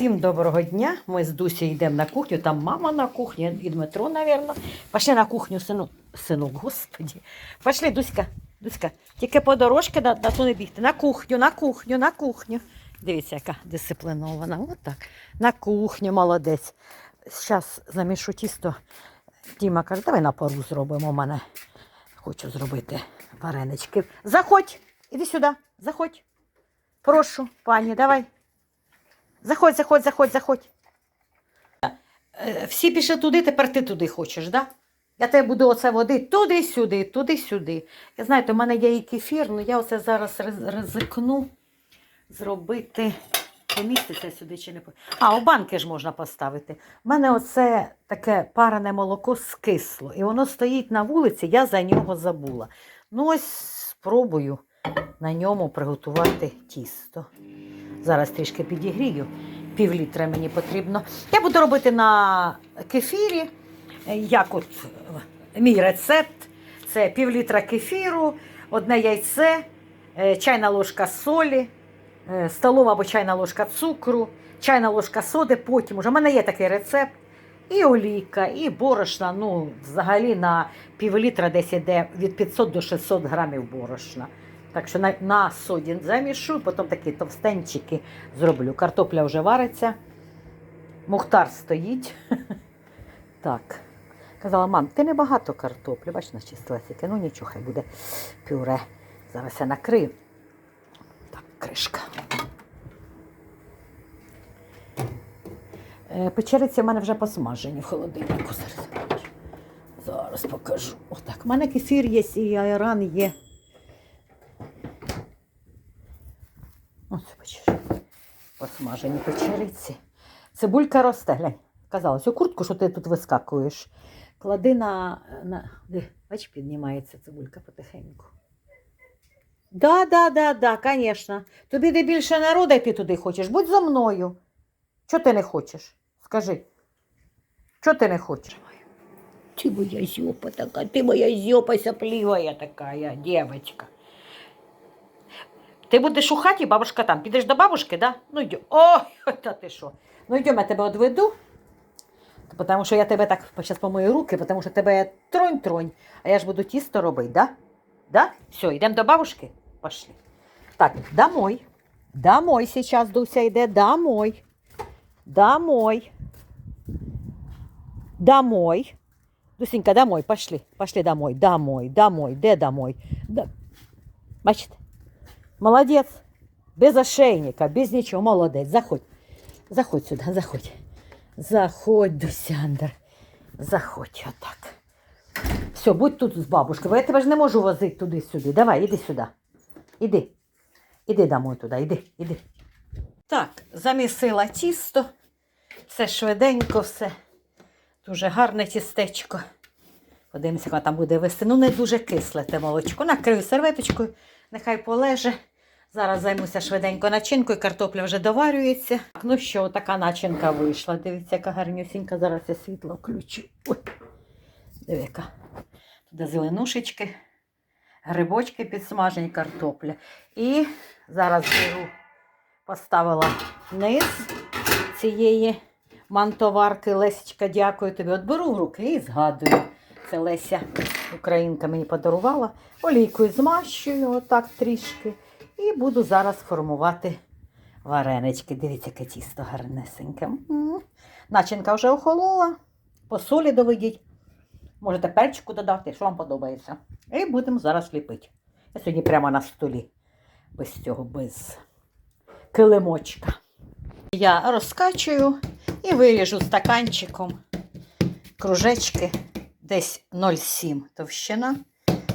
Всім доброго дня. Ми з Дусі йдемо на кухню. Там мама на кухні і Дмитро, мабуть. Пішли на кухню, сину. Синок, господі. Пішли, Дуська, Дуська. Тільки по дорожці на, на ту не бігти. На кухню, на кухню, на кухню. Дивіться, яка дисциплінована. От так. На кухню, молодець. Зараз замішу тісто. Діма каже, давай на пару зробимо. У мене хочу зробити варенички. Заходь, іди сюди, заходь. Прошу, пані, давай. Заходь, заходь, заходь, заходь. Всі пішли туди, тепер ти туди хочеш, да? Я тебе буду оце водити туди-сюди, туди-сюди. Я знаєте, у мене є і кефір, але я оце зараз ризикну зробити. Поміститься сюди чи не А, у банки ж можна поставити. У мене оце таке парене молоко скисло, і воно стоїть на вулиці, я за нього забула. Ну, ось спробую на ньому приготувати тісто. Зараз трішки підігрію. Пів літра мені потрібно. Я буду робити на кефірі. Е, Як от е, мій рецепт. Це пів літра кефіру, одне яйце, е, чайна ложка солі, столова або чайна ложка цукру, чайна ложка соди. Потім уже в мене є такий рецепт. І олійка, і борошна. Ну, взагалі на пів літра десь йде від 500 до 600 грамів борошна. Так що на, на соді замішу, потім такі товстенчики зроблю. Картопля вже вариться, мухтар стоїть. Так. Казала, мам, ти не багато картоплі, бач, начистила тільки. Ну нічого, хай буде пюре. Зараз я накрию. Так, кришка. Е, Печериці в мене вже посмажені в холодильнику. Зараз. Зараз покажу. Отак. У мене кефір є і айран є. Ось бачиш. Посмажені печериці. Цибулька росте, глянь. Казала, цю куртку, що ти тут вискакуєш. Клади на. на... Бач, піднімається цибулька потихеньку. Да, да, да, да, звісно. Тобі де більше народу, як ти туди хочеш. Будь зо мною. Чого ти не хочеш? Скажи. Чого ти не хочеш? Ти моя зьопа така, ти моя зьопа сопливая такая, девочка. Ти будеш у хаті, бабушка там. Підеш до бабушки, да? Ну йдем. Ой, та ти що? Ну йдем, я тебе одведу. Тому що я тебе так зараз помию руки, тому що тебе тронь-тронь. А я ж буду тісто робити, да? Да? Все, йдемо до бабушки? Пошли. Так, домой. Домой сейчас Дуся йде, домой. Домой. Домой. Дусенька, домой, пошли. Пошли домой. Домой, домой. Де домой? Да. Бачите? Молодець. Без ошейника, без нічого. Молодець. Заходь. Заходь сюди, заходь. Заходь, Дусяндр. Заходь отак. Все, будь тут з бабушкою, я тебе ж не можу возити туди-сюди. Давай, іди сюди. Іди. Іди домой туди, іди, іди. Так, замісила тісто. Це швиденько все. Дуже гарне тістечко. Подивимося, яка там буде вести. Ну, не дуже кисле те молочко. Накрию серветочкою, нехай полеже. Зараз займуся швиденько начинкою, картопля вже доварюється. Ну що, така начинка вийшла. Дивіться, яка гарнюсінька. Зараз я світло включу. Ой. Яка. Туди зеленушечки, грибочки підсмажені, картопля. І зараз беру, поставила низ цієї мантоварки. Лесечка, дякую тобі. От беру в руки і згадую. Це Леся, українка, мені подарувала. Олійкою змащую отак трішки. І буду зараз формувати варенички. Дивіться, яке тісто гарнесеньке. Начинка вже охолола. По солі доведіть. Можете перчику додати, що вам подобається. І будемо зараз ліпити. Я сьогодні прямо на столі. Без цього, без килимочка. Я розкачую і виріжу стаканчиком кружечки десь 0,7 товщина,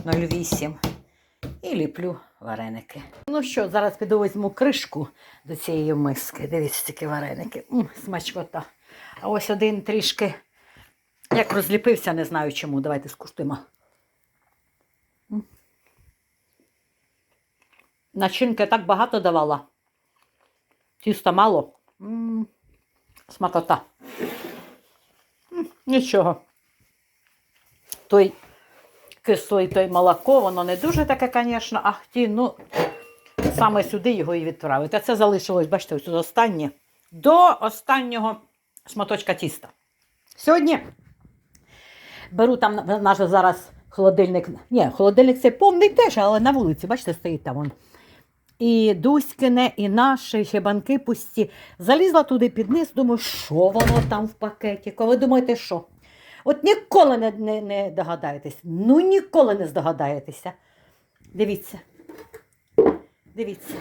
0,8 і ліплю вареники. Ну що, зараз піду візьму кришку до цієї миски. Дивіться, такі вареники. М, смачкота. А ось один трішки, як розліпився, не знаю чому. Давайте скуштуємо. М. Начинки так багато давала. Тіста мало. М, Смакота. М, Нічого. Той кислий той молоко, воно не дуже таке, звісно, ах ті, ну, саме сюди його і відправити. А це залишилось, бачите, ось останнє. до останнього шматочка тіста. Сьогодні беру там наш зараз холодильник. Ні, холодильник цей повний теж, але на вулиці, бачите, стоїть там. Он. І Дуськине, і наші ще банки пусті. Залізла туди під низ, думаю, що воно там в пакеті. Ви думаєте, що? От ніколи не, не, не догадаєтесь. Ну ніколи не здогадаєтеся. Дивіться. Дивіться.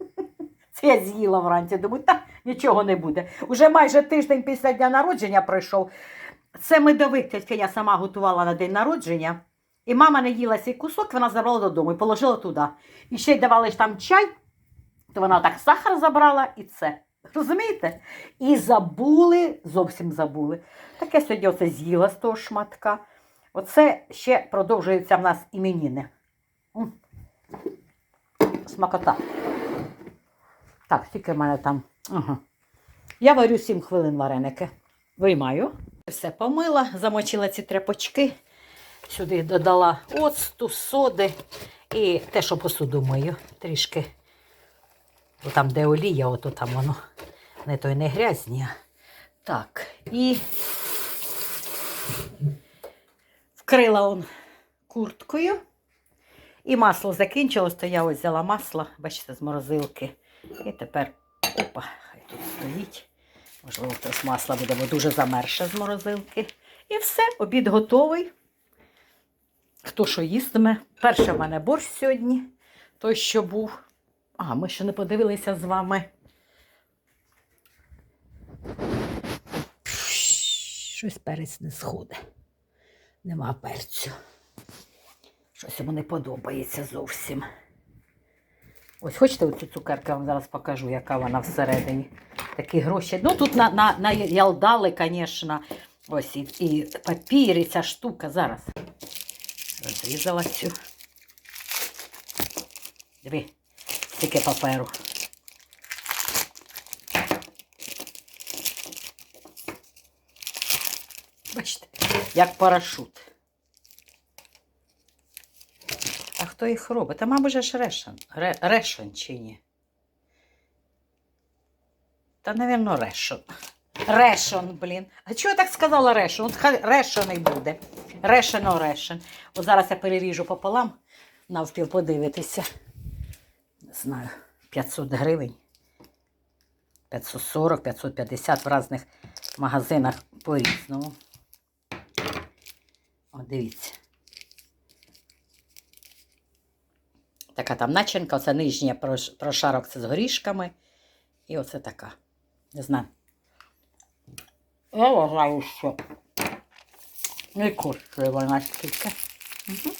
Це я з'їла вранці. Думаю, та нічого не буде. Уже майже тиждень після дня народження пройшов. Це медовик, тільки я сама готувала на день народження. І мама не їла цей кусок, вона забрала додому і положила туди. І ще й давали ж там чай, то вона так сахар забрала і це. Розумієте? І забули, зовсім забули. Так я сьогодні оце з'їла з того шматка. Оце ще продовжуються в нас іменіни. Смакота. Так, скільки в мене там. Ага. Я варю 7 хвилин вареники. Виймаю. Все помила, замочила ці тряпочки. Сюди додала оцту, соди і те, що посуду мию. Трішки. Бо там, де олія, ото там воно. Не той не грязні. Так. І вкрила он курткою. І масло закінчилось, то я ось взяла масло, бачите, з морозилки. І тепер, опа, хай тут стоїть. Можливо, теж масло буде, бо дуже замерше з морозилки. І все, обід готовий. Хто що їстиме? Перше в мене борщ сьогодні, той, що був. А, ми ще не подивилися з вами. Щось перець не сходить. Нема перцю. Щось йому не подобається зовсім. Ось хочете оцю цукерку, я вам зараз покажу, яка вона всередині. Такі гроші. Ну тут на, на, на ялдали, звісно. Ось і, і папір, і ця штука. Зараз. Розрізала цю. Диви, стільки паперу. Бачите, як парашут. А хто їх робить? Та, мабуть, ж решен. Решен чи ні? Та, напевно, решен. Решен, блін. А чого я так сказала решен? От хай решений буде. Решено решен. От зараз я переріжу пополам, навпіл подивитися. Знаю, 500 гривень. 540, 550 в різних магазинах по-різному. О, дивіться. Така там начинка, оце нижня прошарок це з горішками. І оце така. Не знаю. Я вважаю, що не коштує вона скільки. Угу.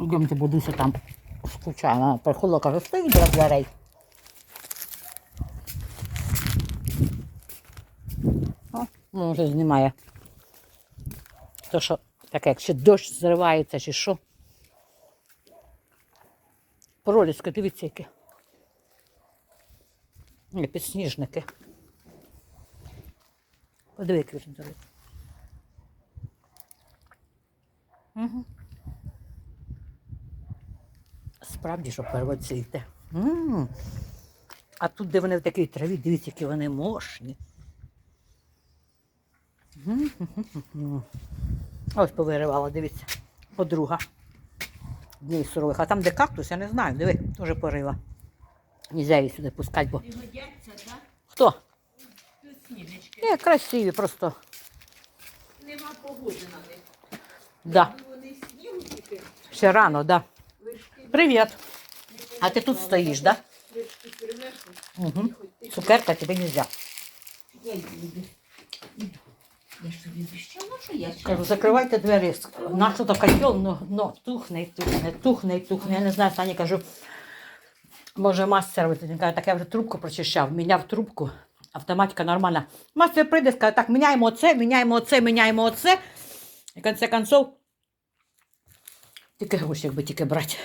Йдемте, будуся там скучає. Вона приходила, каже, стоїть біля дверей. О, ну, вже знімає. То що таке, як ще дощ зривається, чи що. Проліска, дивіться, які. Ні, підсніжники. Подиви, як він зробив. Справді, що первоцвіте. М. А тут, де вони в такій траві, дивіться, які вони мощні. М-м-м-м. Ось повиривала, дивіться. Подруга. Дней сурових. А там, де кактус, я не знаю, диви, теж порила. Нельзя її сюди пускати, бо. Так? Хто? Ні, красиві, просто. Нема погоди на них. Да. Ще рано, да. Привіт. А ти тут стоїш, да? вершки переверху. Угу. Цукерка тобі не можна. Я йду. Я ж тобі обіцяла, що я Кажу, закривайте двері. Наш то котел, ну, ну, тухне, тухне, тухне, тухне. Я не знаю, Сані кажу, може мастер, він каже, так я вже трубку прочищав, міняв трубку, автоматика нормальна. Мастер прийде, скаже, так, міняємо оце, міняємо оце, міняємо оце. І в кінці концов, тільки гроші, якби тільки брати.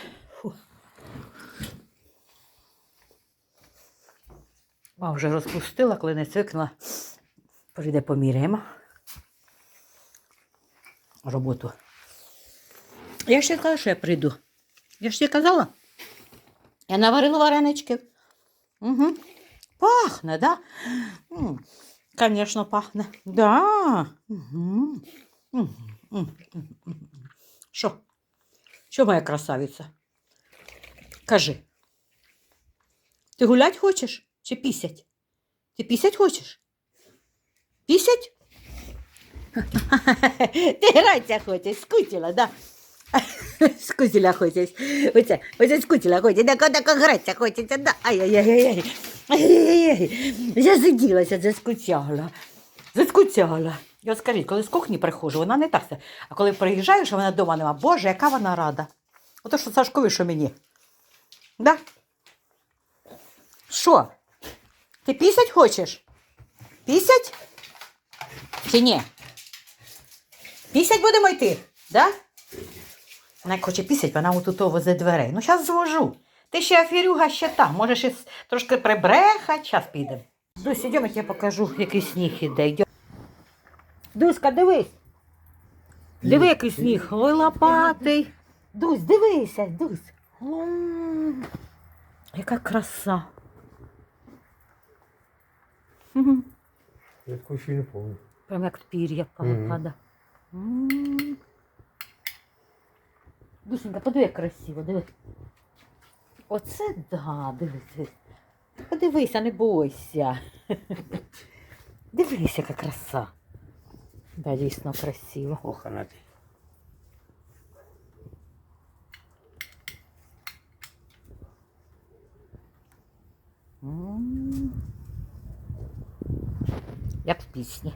А, вже розпустила, коли не цвикнула. Прийде поміряємо роботу. Я ще казала, що я прийду. Я ж тебе казала. Я наварила варенички. Угу. Пахне, да? Конечно, пахне. Да. Угу. Що? Що, моя красавиця? Кажи. Ти гулять хочеш чи пісять? Ти пісять хочеш? Пісять? Ти гратися хочеш, скутіла, да? Скутіла хочеш. Оце, оце скутіла хочеш, так, так гратися хочеться, да? Ай-яй-яй-яй. Ай-яй-яй. Засиділася, заскучала. Заскучала. І от скажіть, коли з кухні приходжу, вона не так. А коли приїжджаю, що вона вдома нема, Боже, яка вона рада. Ото що Сашкові, що мені. Да? Що? Ти пісять хочеш? Пісять? Чи ні? Пісять будемо йти, да? Вона хоче пісять, вона отут возле дверей. Ну, зараз звожу. Ти ще афірюга ще там. Можеш і трошки прибрехати. Зараз підемо. Дусь, ідемо, я тебе покажу, який сніг іде. Дуська, дивись. Диви, який сніг. Ой, лопатий. Дусь, дивися, Дусь. М, Яка краса. Мгм. Я такого ще не помню. Прям як пір'я пада. М. Душенька, подиви, як красиво, диви. Оце да, дивись. дивись. Подивися, не бойся. Дивись, яка краса. Да, дійсно красиво. Ох, она ти. М. Як в пісні.